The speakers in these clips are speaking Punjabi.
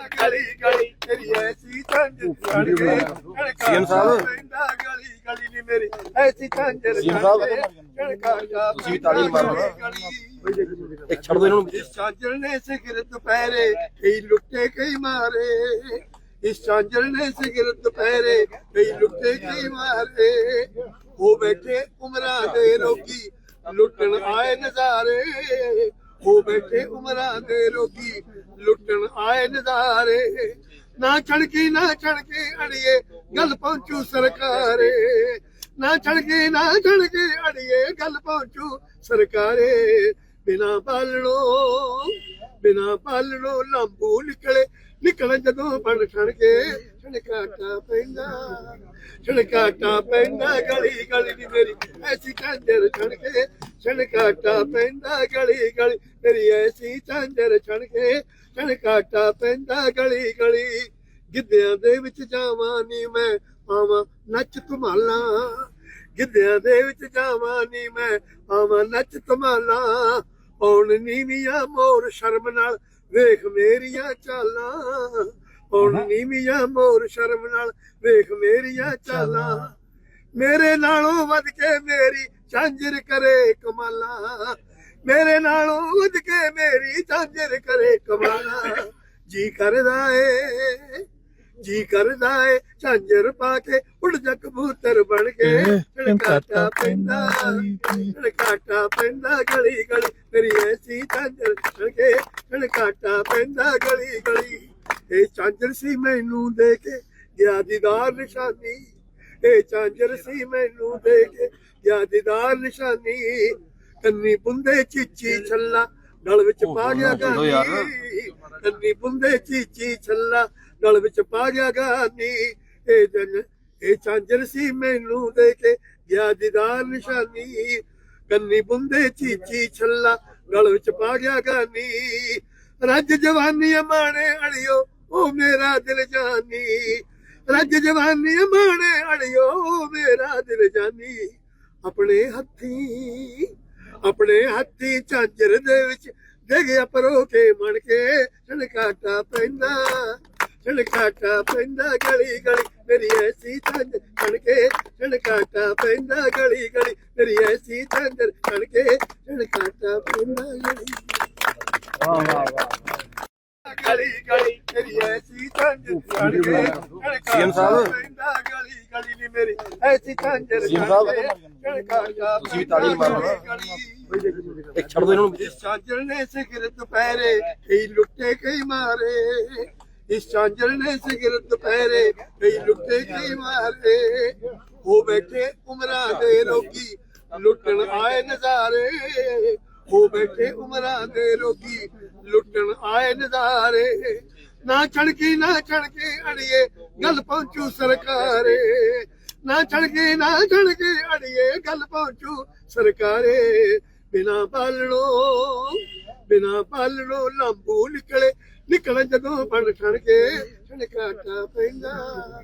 ਗਲੀ ਗਲੀ ਤੇਰੀ ਐਸੀ ਝਾਂਜਰ ਛੜ ਕੇ ਸੀਐਮ ਸਾਹਿਬ। ਗਲੀ ਗਲੀ ਨੀ ਮੇਰੀ ਐਸੀ ਝਾਂਜਰ ਸੀਐਮ ਸਾਹਿਬ। ਤੁਸੀਂ ਤਾੜੀ ਮਾਰੋ। ਇੱਕ ਛੱਡ ਦੋ ਇਹਨਾਂ। ਨੂੰ ਇਸ ਚਾਂਜਰ ਨੇ ਸਿਗਰਟ ਦੁਪਹਿਰੇ ਕਈ ਲੁੱਟੇ ਕਈ ਮਾਰੇ। ਇਸ ਚਾਂਜਰ ਨੇ ਸਿਗਰਟ ਦੁਪਹਿਰੇ ਕਈ ਲੁੱਟੇ ਕਈ ਮਾਰੇ। ਉਹ ਬੈਠੇ ਉਮਰਾਂ ਦੇ ਰੋਗੀ ਲੁੱਟਣ ਆਏ ਨਜ਼ਾਰੇ। ਉਹ ਬੈਠੇ ਉਮਰਾਂ ਦੇ ਰੋਗੀ ਲੁੱਟਣ ਆਏ ਨਜ਼ਾਰੇ ਨਾ ਛੜਕੀ ਨਾ ਛੜਕੇ ਅੜੀਏ, ਗੱਲ ਪਹੁੰਚੂ ਸਰਕਾਰੇ। ਨਾ ਛੜਕੇ ਨਾ ਛੜਕੇ ਅੜੀਏ, ਗੱਲ ਪਹੁੰਚੂ ਸਰਕਾਰੇ। ਬਿਨਾ ਪਾਲਣੋ ਬਿਨਾ ਪਾਲਣੋ ਲੰਬੂ ਨਿਕਲੇ। ਨਿਕਲ ਜਦੋਂ ਬਣ ਛਣ ਕੇ ਛਣਕਾਟਾ ਪੈਂਦਾ। ਛਣਕਾਟਾ ਪੈਂਦਾ, ਗਲੀ ਗਲੀ ਦੀ ਮੇਰੀ ਐਸੀ ਝਾਂਜਰ ਛਣ ਕੇ ਛਣਕਾਟਾ ਪੈਂਦਾ, ਗਲੀ ਗਲੀ ਮੇਰੀ ਐਸੀ ਝਾਂਜਰ ਛਣ ਕੇ ਛਣਕਾਟਾ ਪੈਂਦਾ ਗਲੀ ਗਲੀ। ਗਿੱਧਿਆਂ ਦੇ ਵਿੱਚ ਜਾਵਾਂ ਨੀ ਮੈਂ ਆਵਾਂ ਨੱਚ ਧਮਾਲਾਂ। ਗਿੱਧਿਆਂ ਦੇ ਵਿੱਚ ਜਾਵਾਂ ਨੀ ਮੈਂ ਆਵਾਂ ਨੱਚ ਧਮਾਲਾਂ। ਪੌਣ ਨੀਵੀਆਂ ਮੋਰ ਸ਼ਰਮ ਨਾਲ ਵੇਖ ਮੇਰੀਆਂ ਚਾਲਾਂ। ਪੌਣ ਨੀਵੀਆਂ ਮੋਰ ਸ਼ਰਮ ਨਾਲ ਵੇਖ ਮੇਰੀਆਂ ਚਾਲਾਂ। ਮੇਰੇ ਨਾਲੋਂ ਵੱਧ ਕੇ ਮੇਰੀ ਝਾਂਜਰ ਕਰੇ ਕਮਾਲਾਂ। ਮੇਰੇ ਨਾਲੋਂ ਵੱਧ ਕੇ ਮੇਰੀ ਝਾਂਜਰ ਕਰੇ ਕਮਾਲਾਂ। ਜੀ ਕਰਦਾ ਏ ਜੀ ਕਰਦਾ ਏ ਝਾਂਜਰ ਪਾ ਕੇ ਉੱਡ ਜਾ ਕਬੂਤਰ ਬਣ ਕੇ। ਝੜਕਾਟਾ ਪੈਂਦਾ ਝੜਕਾਟਾ ਪੈਂਦਾ ਗਲੀ ਗਲੀ। ਮੇਰੀ ਐਸੀ ਝਾਂਜਰ ਬਣ ਕੇ ਝੜਕਾਟਾ ਪੈਂਦਾ ਗਲੀ ਗਲੀ। ਇਹ ਝਾਂਜਰ ਸੀ ਮੈਨੂੰ ਦੇ ਕੇ ਗਿਆ ਦੀਦਾਰ ਨਿਸ਼ਾਨੀ। ਇਹ ਝਾਂਜਰ ਸੀ ਮੈਨੂੰ ਦੇ ਕੇ ਗਿਆ ਦੀਦਾਰ ਨਿਸ਼ਾਨੀ। ਕੰਨੀ ਪੁੰਦੇ ਚੀਚੀ ਛੱਲਾ ਗਲ ਵਿੱਚ ਪਾ ਗਿਆ। ਗਾਨੀ। ਕੰਨੀ ਪੁੰਦੇ ਚੀਚੀ ਛੱਲਾ ਗਲ ਵਿੱਚ ਪਾ ਗਿਆ ਗਾਨੀ। ਇਹ ਜਨ ਇਹ ਝਾਂਜਰ ਸੀ ਮੈਨੂੰ ਦੇ ਕੇ ਗਿਆ ਦੀਦਾਰ ਨਿਸ਼ਾਨੀ। ਕੰਨੀ ਪੁੰਦੇ ਚੀਚੀ ਛੱਲਾ ਗਲ ਵਿੱਚ ਪਾ ਗਿਆ ਗਾਨੀ। ਰੱਜ ਜਵਾਨੀ ਮਾਣੇ ਅੜਿਓ ਉਹ ਮੇਰਾ ਦਿਲ ਜਾਨੀ। ਰੱਜ ਜਵਾਨੀ ਮਾਣੇ ਅੜਿਓ ਮੇਰਾ ਦਿਲ ਜਾਨੀ। ਆਪਣੇ ਹੱਥੀ ਆਪਣੇ ਹੱਥੀ ਝਾਂਜਰ ਦੇ ਵਿੱਚ ਦੇ ਗਿਆ ਪਰੋ ਕੇ ਮਣ ਕੇ। ਛਣਕਾਟਾ ਪੈਂਦਾ ਛਣਕਾਟਾ ਪੈਂਦਾ ਗਲੀ ਗਲੀ ਮੇਰੀ ਐਸੀ ਝਾਂਜਰ ਛਣ ਕੇ। ਛਣਕਾਟਾ ਪੈਂਦਾ ਗਲੀ ਗਲੀ ਮੇਰੀ ਐਸੀ ਝਾਂਜਰ ਛਣ ਕੇ। ਛਣਕਾਟਾ ਪੈਂਦਾ ਗਲੀ ਵਾਹ ਵਾਹ ਵਾਹ। ਗਲੀ ਗਲੀ ਤੇਰੀ ਐਸੀ ਝਾਂਜਰ ਛਣ ਕੇ। ਸੀਐਮ ਸਾਹਿਬ। ਪੈਂਦਾ ਗਲੀ ਗਲੀ ਨੀ ਮੇਰੀ ਐਸੀ ਝਾਂਜਰ ਸੀਐਮ ਸਾਹਿਬ। ਕੇ ਤੁਸੀਂ ਵੀ ਤਾੜੀ ਮਾਰੋ ਨਾ। ਇੱਕ ਛੱਡ ਦੋ ਇਹਨਾਂ ਨੂੰ ਇਸ ਚਾਂਜਰ ਨੇ ਸਿਗਰਟ ਦੁਪਹਿਰੇ ਕਈ ਲੁੱਟੇ ਕਈ ਮਾਰੇ ਇਸ ਚਾਂਜਰ ਨੇ ਸਿਗਰਟ ਦੁਪਹਿਰੇ ਕਈ ਲੁੱਟੇ ਕਈ ਮਾਰੇ ਉਹ ਬੈਠੇ ਉਮਰਾਂ ਦੇ ਰੋਗੀ ਲੁੱਟਣ ਆਏ ਨਜ਼ਾਰੇ ਉਹ ਬੈਠੇ ਉਮਰਾਂ ਦੇ ਰੋਗੀ ਲੁੱਟਣ ਆਏ ਨਜ਼ਾਰੇ ਨਾ ਛਣਕੀ ਨਾ ਛਣਕੇ ਅੜੀਏ, ਗੱਲ ਪਹੁੰਚੂ ਸਰਕਾਰੇ ਨਾ ਛਣਕੇ ਨਾ ਛਣਕੇ ਅੜੀਏ ਗੱਲ ਪਹੁੰਚੂ ਸਰਕਾਰੇ। ਬਿਨਾ ਪਾਲਣੋ ਬਿਨਾ ਪਾਲਣੋ ਲੰਬੂ ਨਿਕਲੇ। ਨਿਕਲ ਜਦੋਂ ਬਣ ਛਣ ਕੇ ਛਣਕਾਟਾ ਪੈਂਦਾ।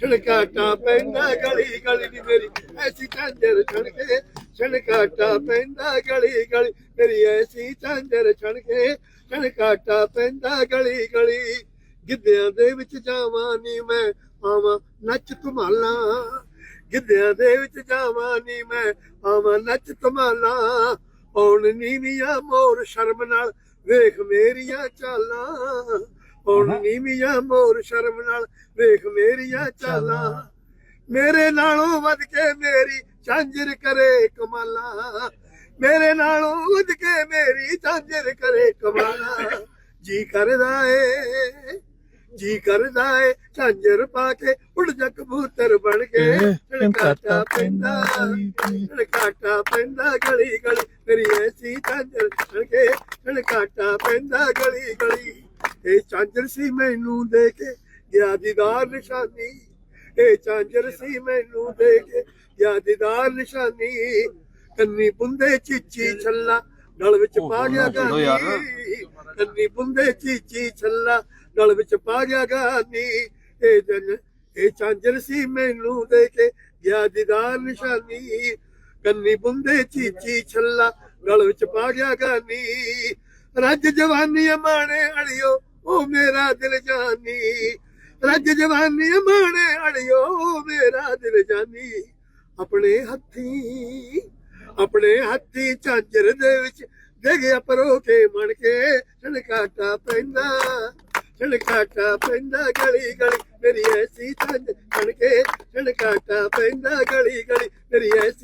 ਛਣਕਾਟਾ ਪੈਂਦਾ, ਗਲੀ ਗਲੀ ਦੀ ਮੇਰੀ ਐਸੀ ਝਾਂਜਰ ਛਣ ਕੇ ਛਣਕਾਟਾ ਪੈਂਦਾ, ਗਲੀ ਗਲੀ ਮੇਰੀ ਐਸੀ ਝਾਂਜਰ ਛਣ ਕੇ ਛਣਕਾਟਾ ਪੈਂਦਾ, ਗਲੀ ਗਲੀ ਗਿੱਧਿਆਂ ਦੇ ਵਿੱਚ ਜਾਵਾਂ ਨੀ ਮੈਂ। ਆਵਾਂ ਨੱਚ ਧਮਾਲਾਂ ਗਿੱਧਿਆਂ ਦੇ ਵਿੱਚ ਜਾਵਾਂ ਨੀ ਮੈਂ ਆਵਾਂ ਨੱਚ ਧਮਾਲਾਂ। ਪੌਣ ਨੀਵੀਆਂ ਮੋਰ ਸ਼ਰਮ ਨਾਲ ਵੇਖ ਮੇਰੀਆਂ ਚਾਲਾਂ। ਪੌਣ ਨੀਵੀਆਂ ਮੋਰ ਸ਼ਰਮ ਨਾਲ ਵੇਖ ਮੇਰੀਆਂ ਚਾਲਾਂ। ਮੇਰੇ ਨਾਲੋਂ ਵੱਧ ਕੇ ਮੇਰੀ ਝਾਂਜਰ ਕਰੇ ਕਮਾਲਾਂ। ਮੇਰੇ ਨਾਲੋਂ ਵੱਧ ਕੇ ਮੇਰੀ ਝਾਂਜਰ ਕਰੇ ਕਮਾਲਾਂ। ਜੀ ਕਰਦਾ ਏ ਜੀ ਕਰਦਾ ਏ ਝਾਂਜਰ ਪਾ ਕੇ ਉੱਡ ਜਾ ਕਬੂਤਰ ਬਣ ਕੇ। ਝਣਕਾਟਾ ਪੈਂਦਾ ਝਣਕਾਟਾ ਪੈਂਦਾ ਗਲੀ ਗਲੀ ਮੇਰੀ ਐਸੀ ਝਾਂਜਰ ਬਣ ਕੇ। ਝਣਕਾਟਾ ਪੈਂਦਾ ਗਲੀ ਗਲੀ ਇਹ ਝਾਂਜਰ ਸੀ ਮੈਨੂੰ ਦੇ ਕੇ ਗਿਆ ਦੀਦਾਰ ਨਿਸ਼ਾਨੀ। ਇਹ ਝਾਂਜਰ ਸੀ ਮੈਨੂੰ ਦੇ ਕੇ ਗਿਆ ਦੀਦਾਰ ਨਿਸ਼ਾਨੀ। ਕੰਨੀ ਪੁੰਦੇ ਚੀਚੀ ਛੱਲਾ ਗਲ ਵਿੱਚ ਪਾ ਗਿਆ। ਗਾਨੀ ਕੰਨੀ ਪੁੰਦੇ ਚੀਚੀ ਛੱਲਾ ਗਲ ਵਿੱਚ ਪਾ ਗਿਆ ਗਾਨੀ। ਇਹ ਜਨ, ਇਹ ਚਾਂਜਰ ਸੀ ਮੈਨੂੰ ਦੇ ਕੇ, ਗਿਆ ਦੀਦਾਰ ਨਿਸ਼ਾਨੀ। ਕੰਨੀ ਬੁੰਦੇ ਚੀਚੀ ਛੱਲਾ ਗਲ ਵਿੱਚ ਪਾ ਗਿਆ ਗਾਨੀ। ਰੱਜ ਜਵਾਨੀ ਮਾਣੇ ਅੜਿਓ, ਉਹ ਮੇਰਾ ਦਿਲ ਜਾਨੀ। ਰੱਜ ਜਵਾਨੀ ਮਾਣੇ ਅੜਿਓ ਮੇਰਾ ਦਿਲ ਜਾਨੀ। ਆਪਣੇ ਹੱਥੀ ਆਪਣੇ ਹੱਥੀ ਝਾਂਜਰ ਦੇ ਵਿੱਚ ਡਿੱਗਿਆ ਪਰੋ ਕੇ ਮਣ ਕੇ ਛਣਕਾਟਾ ਪੈਂਦਾ। ਛਣਕਾਟਾ ਪੈਂਦਾ ਗਲੀ ਗਲੀ ਮੇਰੀ ਐਸੀ ਝਾਂਜਰ ਛਣ ਕੇ ਪੈਂਦਾ ਗਲੀ ਗਲੀ ਮੇਰੀ ਐਸੀ